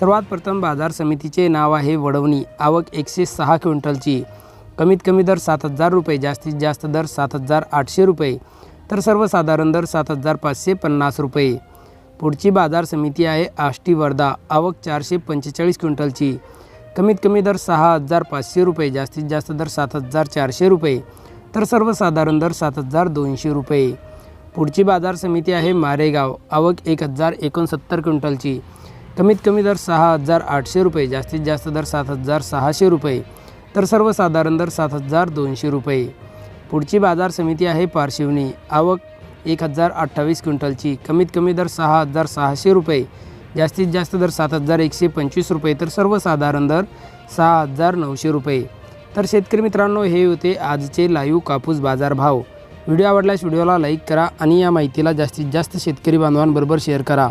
सर्वात प्रथम बाजार समितीचे नाव आहे वडवणी. आवक एकशे सहा क्विंटलची. कमीत कमी दर सात हजार रुपये जास्तीत जास्त दर सात हजार आठशे रुपये. तर सर्वसाधारण दर सात हजार पाचशे पन्नास रुपये. पुढची बाजार समिती आहे आष्टी वर्धा आवक चारशे पंचेचाळीस क्विंटलची. कमीत कमी दर सहा हजार पाचशे रुपये जास्तीत जास्त दर सात हजार चारशे रुपये. तर सर्वसाधारण दर सात हजार दोनशे रुपये. पुढची बाजार समिती आहे मारेगाव. आवक एक हजार एकोणसत्तर क्विंटलची. कमीत कमी दर सहा हजार आठशे रुपये जास्तीत जास्त दर सात हजार सहाशे रुपये तर सर्वसाधारण दर सात हजार दोनशे रुपये. पुढची बाजार समिती आहे पारशिवनी. आवक एक हजार अठ्ठावीस क्विंटलची. कमीत कमी दर सहा हजार सहाशे रुपये जास्तीत जास्त दर सात हजार एकशे पंचवीस रुपये तर सर्वसाधारण दर सहा हजार नऊशे रुपये. तर शेतकरी मित्रांनो हे होते आजचे लाईव्ह कापूस बाजार भाव व्हिडिओ आवडल्यास व्हिडिओला लाईक करा आणि या माहितीला जास्तीत जास्त शेतकरी बांधवांबरोबर शेअर करा.